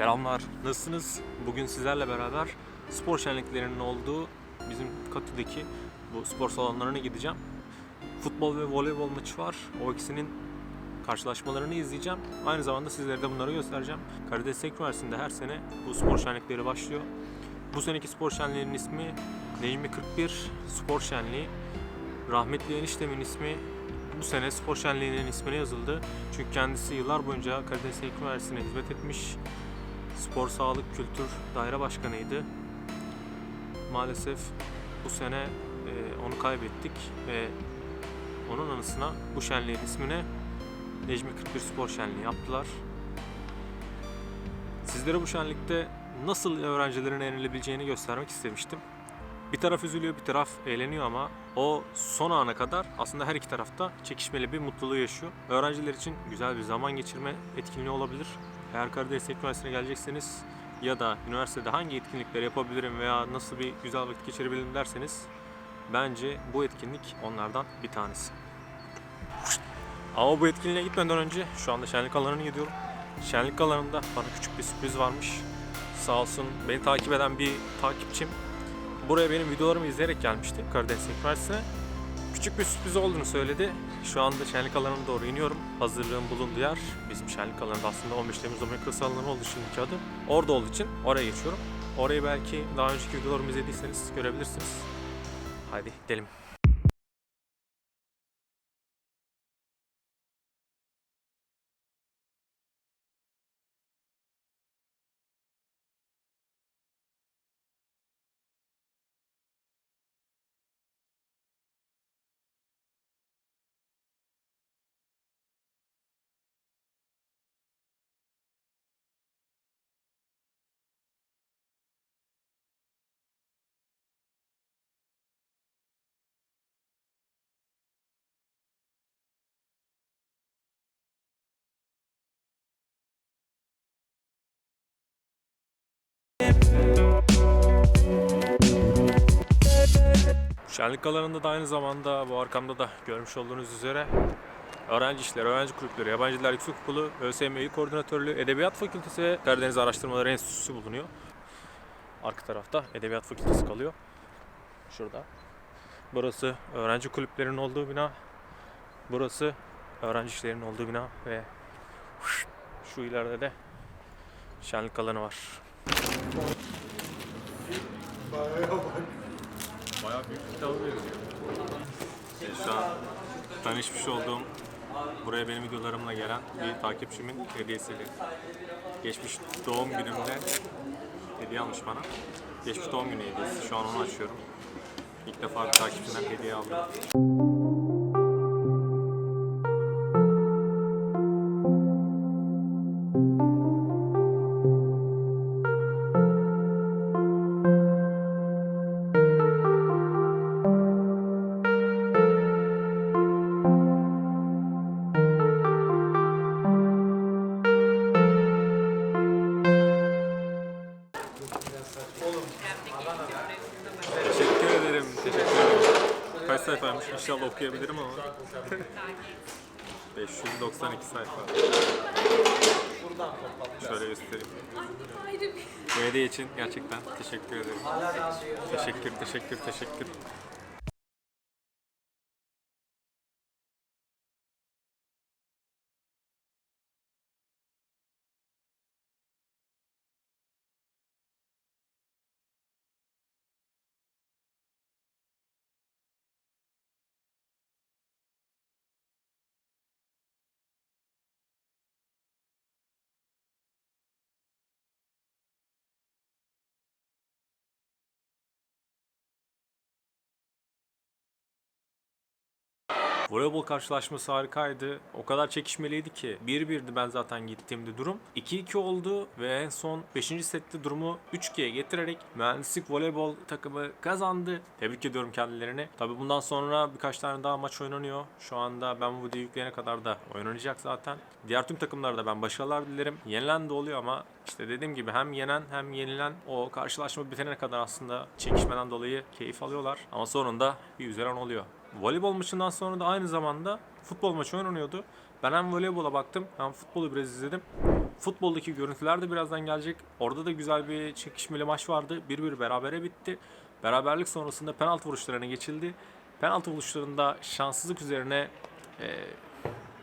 Selamlar. Nasılsınız? Bugün sizlerle beraber spor şenliklerinin olduğu bizim Katı'daki bu spor salonlarına gideceğim. Futbol ve voleybol maçı var. O ikisinin karşılaşmalarını izleyeceğim. Aynı zamanda sizlere de bunları göstereceğim. Karadeniz Teknik Üniversitesi'nde her sene bu spor şenlikleri başlıyor. Bu seneki spor şenliğinin ismi Necmi 41 Spor Şenliği. Rahmetli eniştemin ismi bu sene spor şenliğinin ismine yazıldı. Çünkü kendisi yıllar boyunca Karadeniz Teknik Üniversitesi'ne hizmet etmiş. Spor, Sağlık, Kültür Daire Başkanıydı. Maalesef bu sene e, onu kaybettik ve onun anısına bu şenliğin ismine Necmi 41 Spor Şenliği yaptılar. Sizlere bu şenlikte nasıl öğrencilerin eğlenebileceğini göstermek istemiştim. Bir taraf üzülüyor, bir taraf eğleniyor ama o son ana kadar aslında her iki tarafta çekişmeli bir mutluluğu yaşıyor. Öğrenciler için güzel bir zaman geçirme etkinliği olabilir. Eğer Karadeniz Üniversitesi'ne gelecekseniz ya da üniversitede hangi etkinlikleri yapabilirim veya nasıl bir güzel vakit geçirebilirim derseniz bence bu etkinlik onlardan bir tanesi. Ama bu etkinliğe gitmeden önce şu anda şenlik alanına gidiyorum. Şenlik alanında bana küçük bir sürpriz varmış. Sağ olsun beni takip eden bir takipçim buraya benim videolarımı izleyerek gelmişti Karadeniz Üniversitesi'ne. Küçük bir sürpriz olduğunu söyledi. Şu anda şenlik alanına doğru iniyorum. Hazırlığın bulunduğu yer bizim şenlik alanında aslında 15 Temmuz Amerikası alanı oldu şimdiki adı. Orada olduğu için oraya geçiyorum. Orayı belki daha önceki videolarımı izlediyseniz görebilirsiniz. Haydi gidelim. Şenlik alanında da aynı zamanda bu arkamda da görmüş olduğunuz üzere Öğrenci İşleri, Öğrenci Kulüpleri, Yabancı Diller Yüksek Okulu, ÖSYM Koordinatörlüğü, Edebiyat Fakültesi ve Karadeniz Araştırmaları Enstitüsü bulunuyor. Arka tarafta Edebiyat Fakültesi kalıyor. Şurada. Burası öğrenci kulüplerinin olduğu bina. Burası öğrenci işlerinin olduğu bina ve şu ileride de şenlik alanı var. Büyük bir kitaba benziyor. Şu an tanışmış olduğum, buraya benim videolarımla gelen bir takipçimin hediyesiyle. Geçmiş doğum günümde hediye almış bana. Geçmiş doğum günü hediyesi. Şu an onu açıyorum. İlk defa bir takipçimden hediye aldım. İnşallah okuyabilirim ama. 592 sayfa. Şöyle göstereyim. Bu hediye için gerçekten teşekkür ederim. Teşekkür, teşekkür, teşekkür. Voleybol karşılaşması harikaydı. O kadar çekişmeliydi ki 1-1'di ben zaten gittiğimde durum. 2-2 oldu ve en son 5. sette durumu 3-2'ye getirerek mühendislik voleybol takımı kazandı. Tebrik ediyorum kendilerini. Tabi bundan sonra birkaç tane daha maç oynanıyor. Şu anda ben bu yükleyene kadar da oynanacak zaten. Diğer tüm takımlara da ben başarılar dilerim. Yenilen de oluyor ama işte dediğim gibi hem yenen hem yenilen o karşılaşma bitene kadar aslında çekişmeden dolayı keyif alıyorlar. Ama sonunda bir üzeren oluyor. Voleybol maçından sonra da aynı zamanda futbol maçı oynanıyordu. Ben hem voleybola baktım hem futbolu biraz izledim. Futboldaki görüntüler de birazdan gelecek. Orada da güzel bir çekişmeli maç vardı. 1-1 berabere bitti. Beraberlik sonrasında penaltı vuruşlarına geçildi. Penaltı vuruşlarında şanssızlık üzerine e,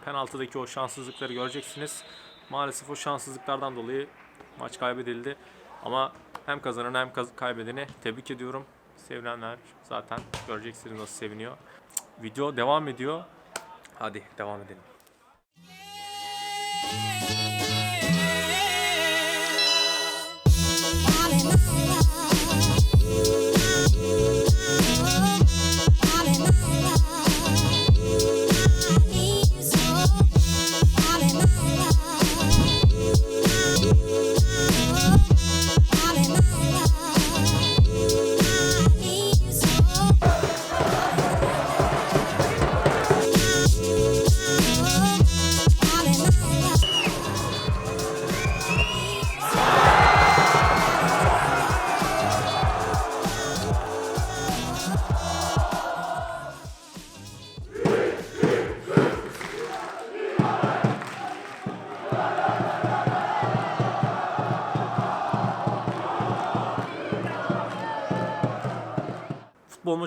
penaltıdaki o şanssızlıkları göreceksiniz. Maalesef o şanssızlıklardan dolayı maç kaybedildi. Ama hem kazanan hem kaybedeni tebrik ediyorum. Sevinenler zaten göreceksiniz nasıl seviniyor. Video devam ediyor. Hadi devam edelim.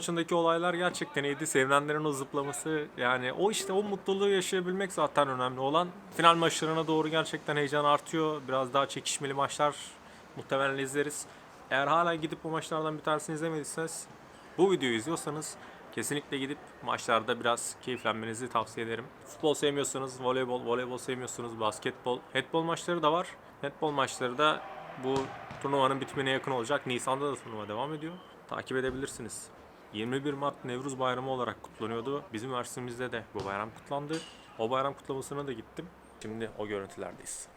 Maçındaki olaylar gerçekten iyiydi. Sevinenlerin o zıplaması yani o işte o mutluluğu yaşayabilmek zaten önemli olan. Final maçlarına doğru gerçekten heyecan artıyor. Biraz daha çekişmeli maçlar muhtemelen izleriz. Eğer hala gidip bu maçlardan bir tanesini izlemediyseniz bu videoyu izliyorsanız kesinlikle gidip maçlarda biraz keyiflenmenizi tavsiye ederim. Futbol sevmiyorsanız voleybol, voleybol sevmiyorsanız basketbol, handbol maçları da var. Handbol maçları da bu turnuvanın bitimine yakın olacak. Nisan'da da turnuva devam ediyor. Takip edebilirsiniz. 21 Mart Nevruz Bayramı olarak kutlanıyordu. Bizim üniversitemizde de bu bayram kutlandı. O bayram kutlamasına da gittim. Şimdi o görüntülerdeyiz.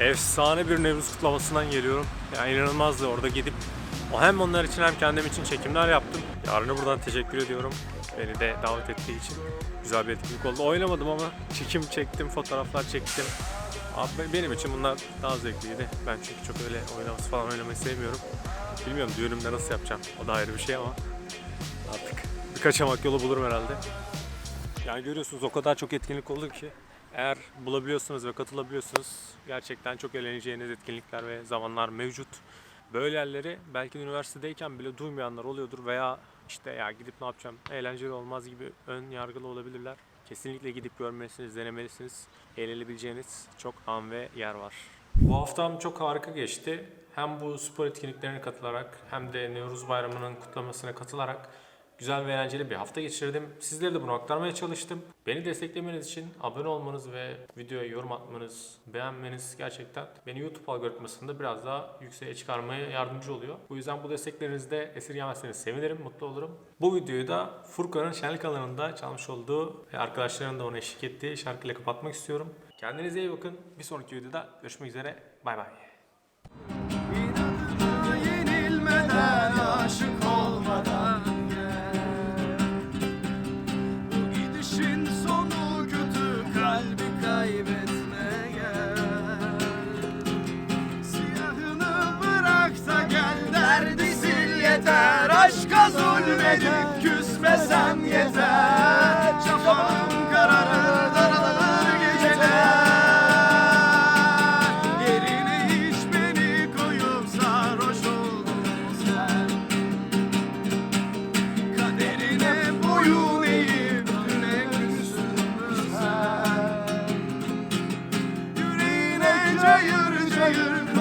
Efsane bir Nevruz kutlamasından geliyorum. Yani inanılmazdı orada gidip o hem onlar için hem kendim için çekimler yaptım. Yarına buradan teşekkür ediyorum. Beni de davet ettiği için. Güzel bir etkinlik oldu. Oynamadım ama çekim çektim, fotoğraflar çektim. Abi benim için bunlar daha zevkliydi. Ben çünkü çok öyle oynaması falan oynamayı sevmiyorum. Bilmiyorum düğünümde nasıl yapacağım. O da ayrı bir şey ama artık bir kaçamak yolu bulurum herhalde. Yani görüyorsunuz o kadar çok etkinlik oldu ki eğer bulabiliyorsunuz ve katılabiliyorsunuz gerçekten çok eğleneceğiniz etkinlikler ve zamanlar mevcut. Böyle yerleri belki de üniversitedeyken bile duymayanlar oluyordur veya işte ya gidip ne yapacağım eğlenceli olmaz gibi ön yargılı olabilirler. Kesinlikle gidip görmelisiniz, denemelisiniz. Eğlenebileceğiniz çok an ve yer var. Bu haftam çok harika geçti. Hem bu spor etkinliklerine katılarak hem de Nevruz Bayramı'nın kutlamasına katılarak güzel ve eğlenceli bir hafta geçirdim. Sizlere de bunu aktarmaya çalıştım. Beni desteklemeniz için abone olmanız ve videoya yorum atmanız, beğenmeniz gerçekten beni YouTube algoritmasında biraz daha yükseğe çıkarmaya yardımcı oluyor. Bu yüzden bu desteklerinizde esirgemezseniz sevinirim, mutlu olurum. Bu videoyu da Furkan'ın şenlik alanında çalmış olduğu ve arkadaşlarının da ona eşlik ettiği şarkıyla kapatmak istiyorum. Kendinize iyi bakın. Bir sonraki videoda görüşmek üzere. Bay bay.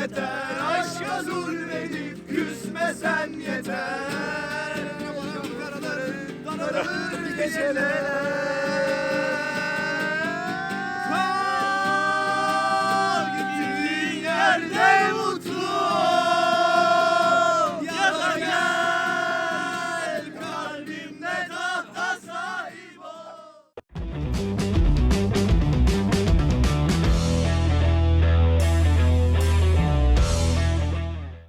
yeter Aşka zulmedip küsmesen yeter. Karaları daralır geceler